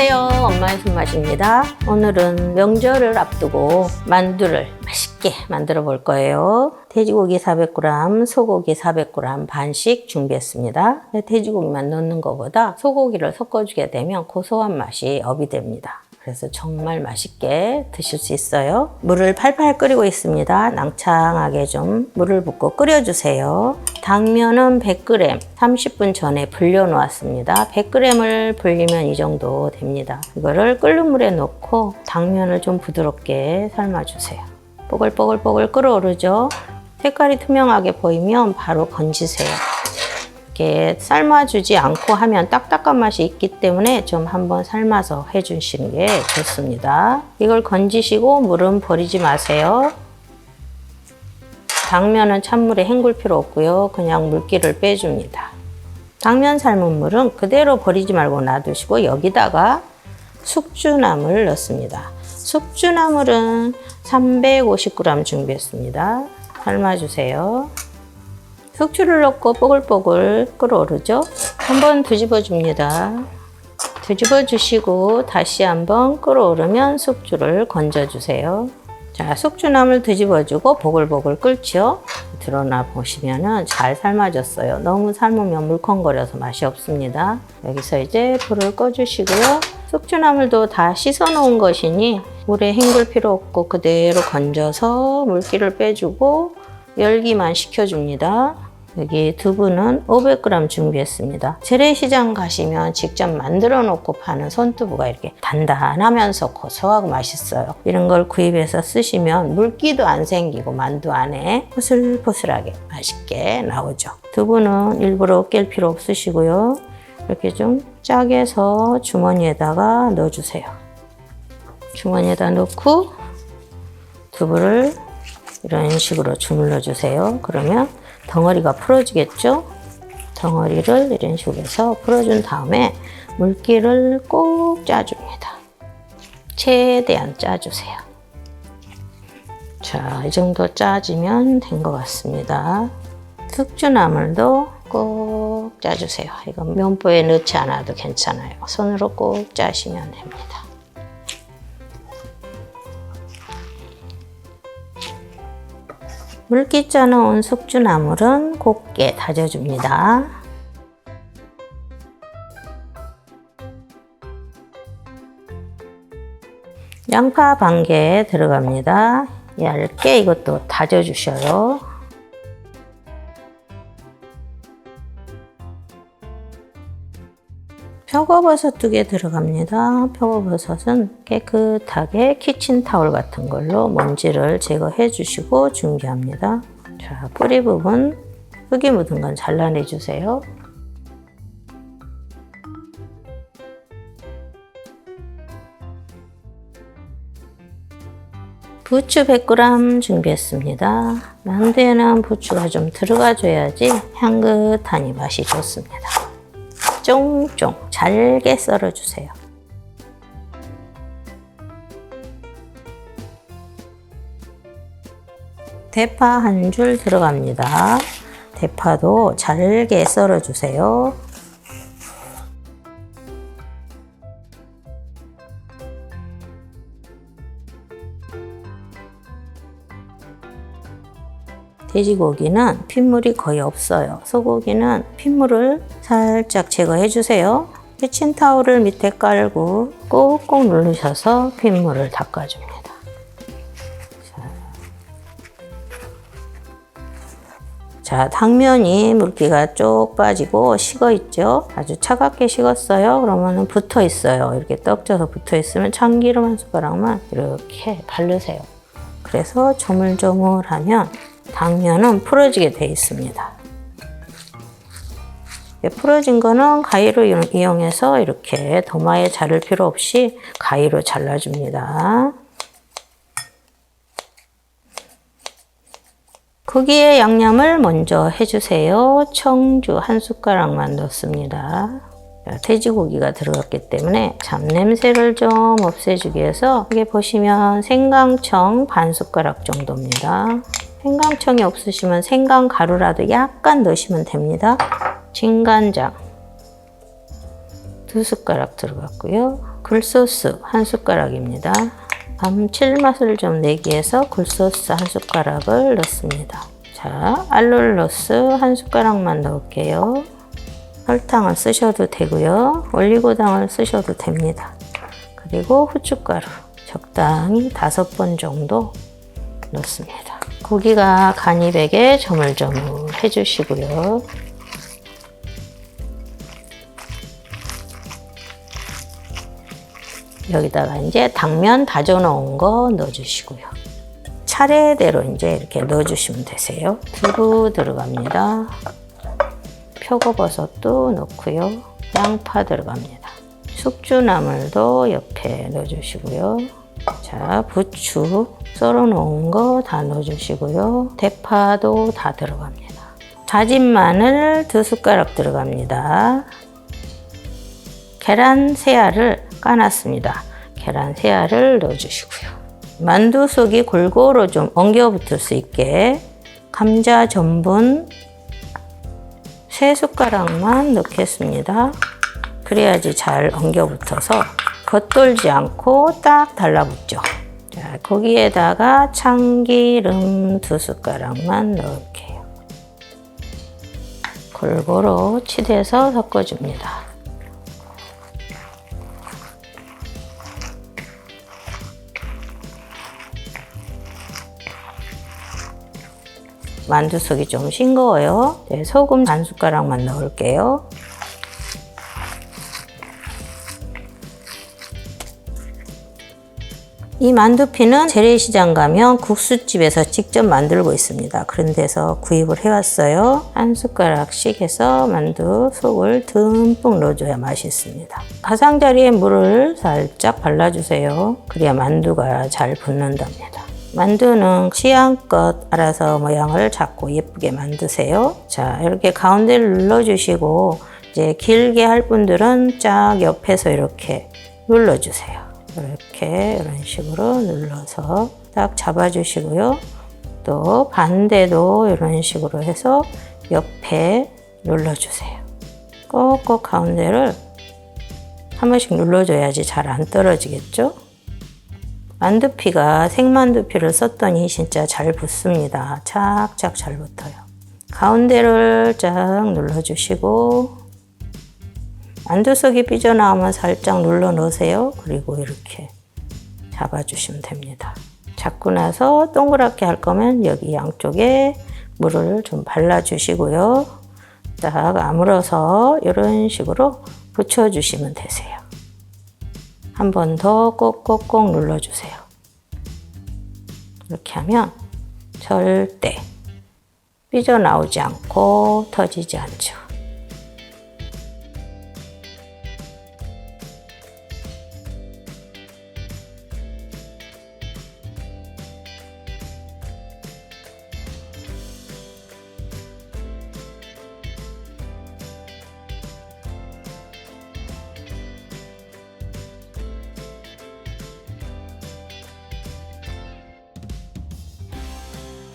안녕하세요. 엄마의 손맛입니다. 오늘은 명절을 앞두고 만두를 맛있게 만들어 볼 거예요. 돼지고기 400g, 소고기 400g 반씩 준비했습니다. 돼지고기만 넣는 것보다 소고기를 섞어주게 되면 고소한 맛이 업이 됩니다. 그래서 정말 맛있게 드실 수 있어요. 물을 팔팔 끓이고 있습니다. 낭창하게 좀 물을 붓고 끓여주세요. 당면은 100g 30분 전에 불려 놓았습니다. 100g을 불리면 이 정도 됩니다. 이거를 끓는 물에 넣고 당면을 좀 부드럽게 삶아주세요. 뽀글뽀글뽀글 끓어오르죠? 색깔이 투명하게 보이면 바로 건지세요. 이렇게 삶아주지 않고 하면 딱딱한 맛이 있기 때문에 좀 한번 삶아서 해주시는 게 좋습니다. 이걸 건지시고 물은 버리지 마세요. 당면은 찬물에 헹굴 필요 없고요. 그냥 물기를 빼줍니다. 당면 삶은 물은 그대로 버리지 말고 놔두시고 여기다가 숙주나물 넣습니다. 숙주나물은 350g 준비했습니다. 삶아주세요. 숙주를 넣고 뽀글뽀글 끓어오르죠? 한번 뒤집어 줍니다. 뒤집어 주시고 다시 한번 끓어오르면 숙주를 건져 주세요. 자, 숙주나물 뒤집어 주고 보글보글 끓죠? 드러나 보시면은 잘 삶아졌어요. 너무 삶으면 물컹거려서 맛이 없습니다. 여기서 이제 불을 꺼 주시고요. 숙주나물도 다 씻어 놓은 것이니 물에 헹굴 필요 없고 그대로 건져서 물기를 빼주고 열기만 식혀줍니다. 여기 두부는 500g 준비했습니다. 재래시장 가시면 직접 만들어 놓고 파는 손두부가 이렇게 단단하면서 고소하고 맛있어요. 이런 걸 구입해서 쓰시면 물기도 안 생기고 만두 안에 포슬포슬하게 맛있게 나오죠. 두부는 일부러 깰 필요 없으시고요. 이렇게 좀 짜게 해서 주머니에다가 넣어주세요. 주머니에다 넣고 두부를 이런 식으로 주물러 주세요. 그러면 덩어리가 풀어지겠죠? 덩어리를 이런 식으로 해서 풀어준 다음에 물기를 꼭 짜줍니다. 최대한 짜주세요. 자, 이 정도 짜지면 된 것 같습니다. 숙주나물도 꼭 짜주세요. 이건 면보에 넣지 않아도 괜찮아요. 손으로 꼭 짜시면 됩니다. 물기 짜놓은 숙주나물은 곱게 다져줍니다. 양파 반개 들어갑니다. 얇게 이것도 다져주셔요. 표고버섯 두 개 들어갑니다. 표고버섯은 깨끗하게 키친타올 같은 걸로 먼지를 제거해 주시고 준비합니다. 자, 뿌리 부분 흙이 묻은 건 잘라내 주세요. 부추 100g 준비했습니다. 만두에는 부추가 좀 들어가줘야지 향긋하니 맛이 좋습니다. 쫑쫑 잘게 썰어주세요. 대파 한 줄 들어갑니다. 대파도 잘게 썰어주세요. 돼지고기는 핏물이 거의 없어요. 소고기는 핏물을 살짝 제거해 주세요. 키친 타올을 밑에 깔고 꾹꾹 누르셔서 핏물을 닦아줍니다. 자, 당면이 물기가 쭉 빠지고 식어 있죠? 아주 차갑게 식었어요. 그러면 붙어 있어요. 이렇게 떡져서 붙어 있으면 참기름 한 숟가락만 이렇게 바르세요. 그래서 조물조물하면 당면은 풀어지게 돼 있습니다. 풀어진 거는 가위로 이용해서 이렇게 도마에 자를 필요 없이 가위로 잘라줍니다. 거기에 양념을 먼저 해주세요. 청주 한 숟가락만 넣습니다. 돼지고기가 들어갔기 때문에 잡냄새를 좀 없애주기 위해서 여기 보시면 생강청 반 숟가락 정도입니다. 생강청이 없으시면 생강 가루라도 약간 넣으시면 됩니다. 진간장 두 숟가락 들어갔고요. 굴소스 한 숟가락입니다. 감칠맛을 좀 내기 위해서 굴소스 한 숟가락을 넣습니다. 자, 알룰로스 한 숟가락만 넣을게요. 설탕을 쓰셔도 되고요. 올리고당을 쓰셔도 됩니다. 그리고 후춧가루 적당히 다섯 번 정도 넣습니다. 고기가 간이 배게 조물조물 해주시고요. 여기다가 이제 당면 다져 놓은 거 넣어주시고요. 차례대로 이제 이렇게 넣어주시면 되세요. 두부 들어갑니다. 표고버섯도 넣고요. 양파 들어갑니다. 숙주나물도 옆에 넣어주시고요. 자, 부추 썰어 놓은 거 다 넣어주시고요. 대파도 다 들어갑니다. 다진 마늘 두 숟가락 들어갑니다. 계란 세알을 까놨습니다. 계란 세알을 넣어주시고요. 만두 속이 골고루 좀 엉겨 붙을 수 있게 감자 전분 세 숟가락만 넣겠습니다. 그래야지 잘 엉겨 붙어서 겉돌지 않고 딱 달라붙죠. 자, 거기에다가 참기름 두 숟가락만 넣을게요. 골고루 치대서 섞어줍니다. 만두 속이 좀 싱거워요. 네, 소금 반 숟가락만 넣을게요. 이 만두피는 재래시장 가면 국수집에서 직접 만들고 있습니다. 그런 데서 구입을 해왔어요. 한 숟가락씩 해서 만두 속을 듬뿍 넣어줘야 맛있습니다. 가장자리에 물을 살짝 발라주세요. 그래야 만두가 잘 붙는답니다. 만두는 취향껏 알아서 모양을 잡고 예쁘게 만드세요. 자, 이렇게 가운데를 눌러주시고 이제 길게 할 분들은 쫙 옆에서 이렇게 눌러주세요. 이렇게 이런 식으로 눌러서 딱 잡아주시고요. 또 반대도 이런 식으로 해서 옆에 눌러주세요. 꼭꼭 가운데를 한 번씩 눌러줘야지 잘 안 떨어지겠죠? 만두피가 생만두피를 썼더니 진짜 잘 붙습니다. 착착 잘 붙어요. 가운데를 쫙 눌러주시고 만두속이 삐져나오면 살짝 눌러 놓으세요. 그리고 이렇게 잡아주시면 됩니다. 잡고 나서 동그랗게 할 거면 여기 양쪽에 물을 좀 발라주시고요. 딱 아물어서 이런 식으로 붙여주시면 되세요. 한 번 더 꼭꼭꼭 눌러주세요. 이렇게 하면 절대 삐져나오지 않고 터지지 않죠.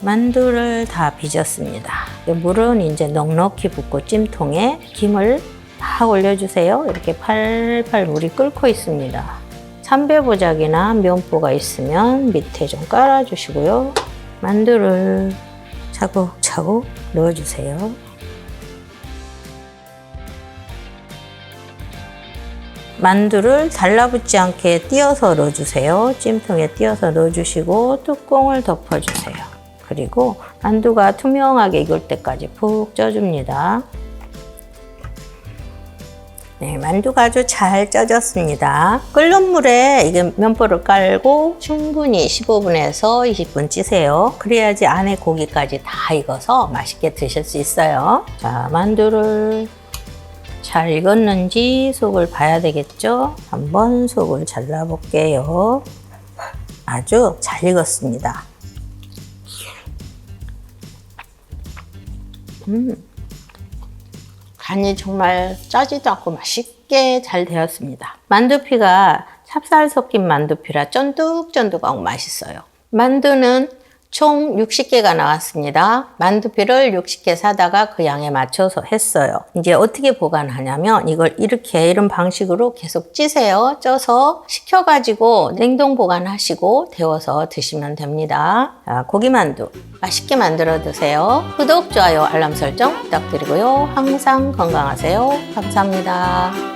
만두를 다 빚었습니다. 물은 이제 넉넉히 붓고 찜통에 김을 막 올려주세요. 이렇게 팔팔 물이 끓고 있습니다. 삼배보작이나 면보가 있으면 밑에 좀 깔아주시고요. 만두를 차곡차곡 넣어주세요. 만두를 달라붙지 않게 띄어서 넣어주세요. 찜통에 띄어서 넣어주시고 뚜껑을 덮어주세요. 그리고 만두가 투명하게 익을 때까지 푹 쪄줍니다. 네, 만두가 아주 잘 쪄졌습니다. 끓는 물에 이게 면보를 깔고 충분히 15분에서 20분 찌세요. 그래야지 안에 고기까지 다 익어서 맛있게 드실 수 있어요. 자, 만두를 잘 익었는지 속을 봐야 되겠죠? 한번 속을 잘라볼게요. 아주 잘 익었습니다. 음, 간이 정말 짜지도 않고 맛있게 잘 되었습니다. 만두피가 찹쌀 섞인 만두피라 쫀득쫀득하고 맛있어요. 만두는 총 60개가 나왔습니다. 만두피를 60개 사다가 그 양에 맞춰서 했어요. 이제 어떻게 보관하냐면 이걸 이렇게 이런 방식으로 계속 찌세요. 쪄서 식혀가지고 냉동 보관하시고 데워서 드시면 됩니다. 자, 고기만두 맛있게 만들어 드세요. 구독, 좋아요, 알람 설정 부탁드리고요. 항상 건강하세요. 감사합니다.